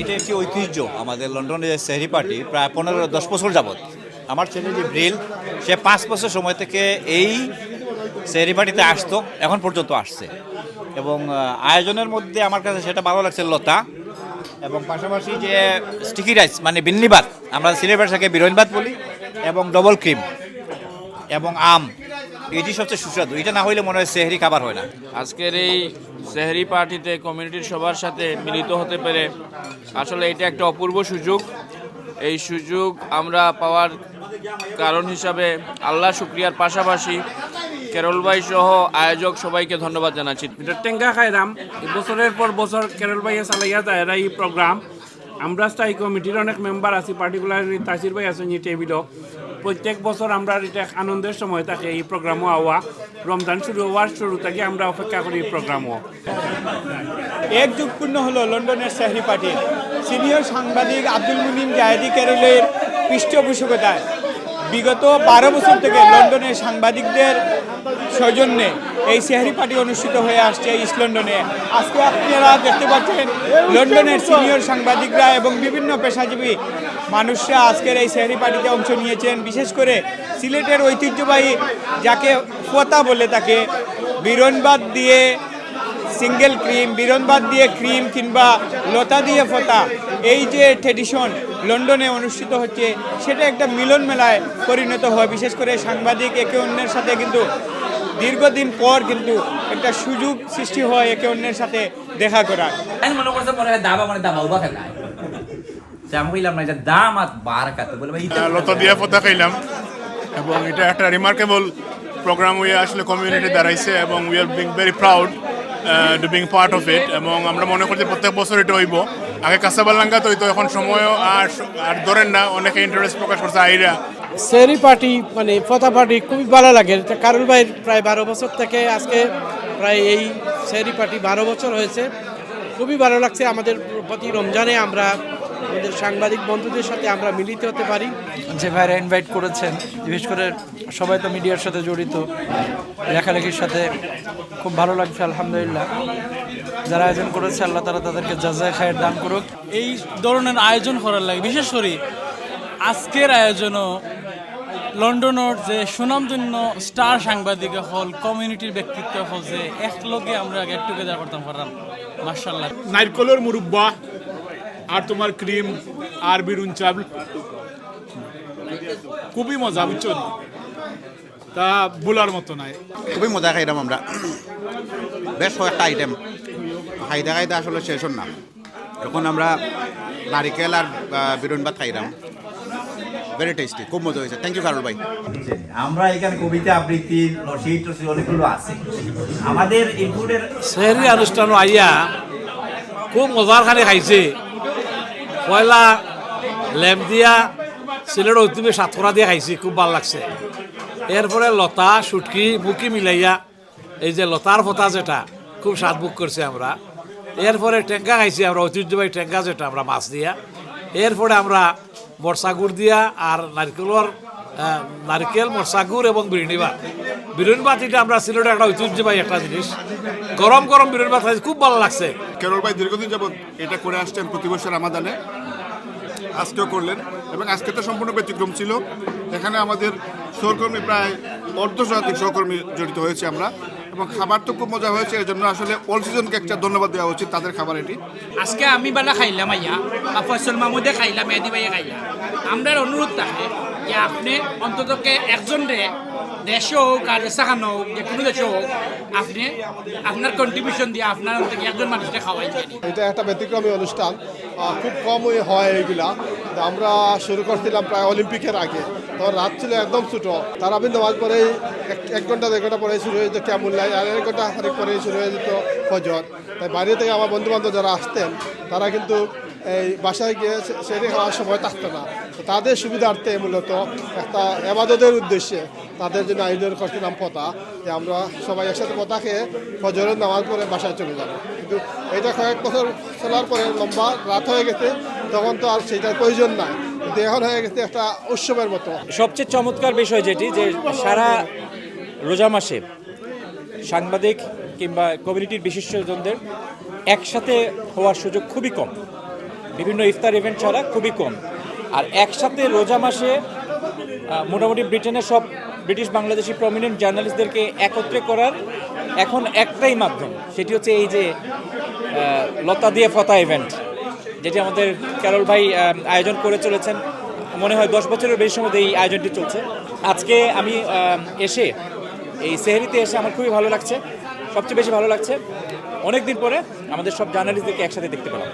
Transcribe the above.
এটা একটি ঐতিহ্য। আমাদের লন্ডনের যে সেহরি পার্টি, প্রায় পনেরো, দশ বছর যাবৎ। আমার ছেলে যে ব্রিল, সে পাঁচ বছর সময় থেকে এই সেহরি পার্টিতে আসতো, এখন পর্যন্ত আসছে। এবং আয়োজনের মধ্যে আমার কাছে সেটা ভালো লাগছে লতা। এবং পাশাপাশি যে স্টিকি রাইস মানে বিন্নিবাত আমরা সিলেট ভাষাকে বলি, এবং ডবল ক্রিম এবং আম। এটি সবচেয়ে সুস্বাদু। এটা না হইলে মনে হয় সেহরি খাবার হয় না। আজকের এই সেহরি পার্টিতে কমিউনিটির সবার সাথে মিলিত হতে পেরে আসলে এটা একটা অপূর্ব সুযোগ। এই সুযোগ আমরা পাওয়ার কারণ হিসাবে আল্লাহ শুক্রিয়ার পাশাপাশি কেরল ভাই সহ আয়োজক সবাইকে ধন্যবাদ জানাচ্ছি। এটা টেঙ্গা খাইরাম বছরের পর বছর কেরল ভাইয়া চালাইয়া যায় এরা এই প্রোগ্রাম আমরা স্থায়ী কমিটির অনেক মেম্বার আছি পার্টিকুলারলি তাসির ভাই আছেন এই টেবিলও। প্রত্যেক বছর আমরা এটা আনন্দের সময় থাকে এই প্রোগ্রামও আওয়া রমজান শুরু হওয়ার শুরু থেকে আমরা অপেক্ষা করি এই প্রোগ্রামও। এক যুগপূর্ণ হলো লন্ডনের শাহরি পার্টি। সিনিয়র সাংবাদিক আব্দুল মুনিম জাহেদি কেরলের পৃষ্ঠপোষকতায় বিগত বারো বছর থেকে লন্ডনের সাংবাদিকদের সৌজন্যে এই সেহরি পার্টি অনুষ্ঠিত হয়ে আসছে ইস্ট লন্ডনে। আজকে আপনারা দেখতে পাচ্ছেন লন্ডনের সিনিয়র সাংবাদিকরা এবং বিভিন্ন পেশাজীবী মানুষরা আজকের এই শেহরি পার্টিতে অংশ নিয়েছেন। বিশেষ করে সিলেটের ঐতিহ্যবাহী যাকে ফোতা বলে তাকে বিরনবাদ দিয়ে সিঙ্গেল ক্রিম বিরনবাদ দিয়ে ক্রিম কিংবা লতা দিয়ে ফোতা, এই যে ট্রেডিশন লন্ডনে অনুষ্ঠিত হচ্ছে, সেটা একটা মিলন মেলায় পরিণত হয়। বিশেষ করে সাংবাদিক একে অন্যের সাথে কিন্তু দীর্ঘদিন পর কিন্তু একটা সুযোগ সৃষ্টি হয় একে অন্যের সাথে দেখা করার। আমি কইলাম না এটা দাম আর বার কাতে বলে ভাই লতা দিয়া ফোতা খাইলাম। এবং এটা একটা রিমার্কেবল প্রোগ্রাম উই আসলে কমিউনিটি দাঁড়াইছে এবং we are being very proud to being part of it এবং আমরা মনে করছি প্রত্যেক বছর এটা হইব। আগে কাসাবালাঙ্গা তো হইতো এখন সময়ও আর আর ধরেন না অনেকে ইন্টারেস্ট প্রকাশ করছে আইরা। সেরি পার্টি মানে ফতা পার্টি খুবই ভালো লাগে। এটা কারুল ভাইয়ের প্রায় বারো বছর থেকে আজকে প্রায় এই সেরি পার্টি বারো বছর হয়েছে। খুবই ভালো লাগছে আমাদের প্রতি রমজানে আমরা আমাদের সাংবাদিক বন্ধুদের সাথে আমরা মিলিত হতে পারি। যে ভাইরা ইনভাইট করেছেন বিশেষ করে সবাই তো মিডিয়ার সাথে জড়িত। লেখালেখির সাথে খুব ভালো লাগছে আলহামদুলিল্লাহ। যারা আয়োজন করেছে আল্লাহ তারা তাদেরকে যাজায় খায়ের দান করুক। এই ধরনের আয়োজন করার লাগে বিশেষ করে আজকের আয়োজনও লন্ডনের যে সুনামধন্য স্টার সাংবাদিক হল কমিউনিটির ব্যক্তিত্ব হল যে একলগে আমরা গেট টুগেদার করতাম পারলাম মার্শাল্লাহ নারকলের মুরব্বা আর তোমার ক্রিম আর বিরুন চাল খুবই মজা বুঝছ? তা বলার মতো নাই। খুবই মজা খাইলাম আমরা। বেশ কয়েকটা আইটেম খাইতে খাইতে আসলে শেষ হন না। এখন আমরা নারিকেল আর বিরুন ভাত খাইলাম ভেরি টেস্টি খুব মজা হয়েছে। থ্যাংক ইউ কারুল ভাই। আমরা এখানে কবিতা আবৃত্তি টসিদ অনেকগুলো আছে। আমাদের ইনপুটের সেহরি অনুষ্ঠান আইয়া খুব মজার খানে খাইছে। পয়লা লেম দিয়া সিলেট ঐতিহ্য সাতকরা দিয়ে খাইছি, খুব ভালো লাগছে। এরপরে লতা সুটকি বুকি মিলাইয়া, এই যে লতার ফতা যেটা, খুব স্বাদ বুক করছে আমরা। এরপরে টেঙ্কা খাইছি আমরা, ঐতিহ্যবাহী টেঙ্কা যেটা, আমরা মাছ দিয়া। এরপরে আমরা বর্ষাগুড় দিয়া আর নারকেলর নারকেল মরসাগুড় এবং বিরিয়ানি ভাত এটা আমরা সিলেটের একটা ঐতিহ্যবাহী একটা জিনিস। গরম গরম ভাত খাইছি খুব ভালো লাগছে। কেরল ভাই দীর্ঘদিন যাবত এটা করে আসছেন প্রতি বছর আমাদানে আজকেও করলেন এবং আজকে তো সম্পূর্ণ ব্যতিক্রম ছিল। এখানে আমাদের সহকর্মী প্রায় অর্ধ শতাধিক সহকর্মী জড়িত হয়েছে আমরা। এবং খাবার তো খুব মজা হয়েছে এর জন্য আসলে অল সিজনকে একটা ধন্যবাদ দেওয়া উচিত তাদের খাবার এটি। আজকে আমি বেলা খাইলাম আইয়া বা ফসল মামুদে খাইলাম মেহেদি ভাইয়া খাইলাম। আমরা অনুরোধ থাকে যে আপনি অন্ততকে একজন রে দেশে হোক আর সাহানো হোক, যে কোনো দেশে হোক, আপনি আপনার কন্ট্রিবিউশন দিয়ে আপনার অন্তত একজন মানুষকে খাওয়াই এটা একটা ব্যতিক্রমী অনুষ্ঠান। খুব কমই হয় এইগুলা আমরা শুরু করছিলাম প্রায় অলিম্পিকের আগে। তখন রাত ছিল একদম ছোটো। তারাবিন নামাজ পরে এক- ঘণ্টা, দেড় ঘণ্টা পরে শুরু হয়ে যেত কেমন লাগে আর এক ঘণ্টা খানিক পরে শুরু হয়ে যেত ফজর। তাই বাইরে থেকে আমার বন্ধু বান্ধব যারা আসতেন, তারা কিন্তু এই বাসায় গিয়ে সেরে খাওয়ার সময় থাকতো না। তাদের সুবিধার্থে মূলত একটা এবাদতের উদ্দেশ্যে তাদের জন্য আয়োজন করছিলাম পতা, যে আমরা সবাই একসাথে পতা খেয়ে ফজরের নামাজ পরে বাসায় চলে যাব। কিন্তু এটা কয়েক বছর চলার পরে লম্বা রাত হয়ে গেছে, তখন তো আর সেটার প্রয়োজন নাই। কিন্তু এখন হয়ে গেছে একটা উৎসবের মতো। সবচেয়ে চমৎকার বিষয় যেটি, যে সারা রোজা মাসে সাংবাদিক কিংবা কমিউনিটির বিশিষ্টজনদের একসাথে হওয়ার সুযোগ খুবই কম। বিভিন্ন ইফতার ইভেন্ট ছাড়া খুবই কম। আর একসাথে রোজা মাসে মোটামুটি ব্রিটেনের সব ব্রিটিশ বাংলাদেশি প্রমিনেন্ট জার্নালিস্টদেরকে একত্রে করার এখন একটাই মাধ্যম। সেটি হচ্ছে এই যে লতা দিয়ে ফতা ইভেন্ট যেটি আমাদের ক্যারল ভাই আয়োজন করে চলেছেন। মনে হয় দশ বছরের বেশি সময় এই আয়োজনটি চলছে। আজকে আমি এসে, এই সেহরিতে এসে আমার খুবই ভালো লাগছে। সবচেয়ে বেশি ভালো লাগছে। অনেক দিন পরে আমাদের সব জার্নালিস্টদেরকে একসাথে দেখতে পেলাম।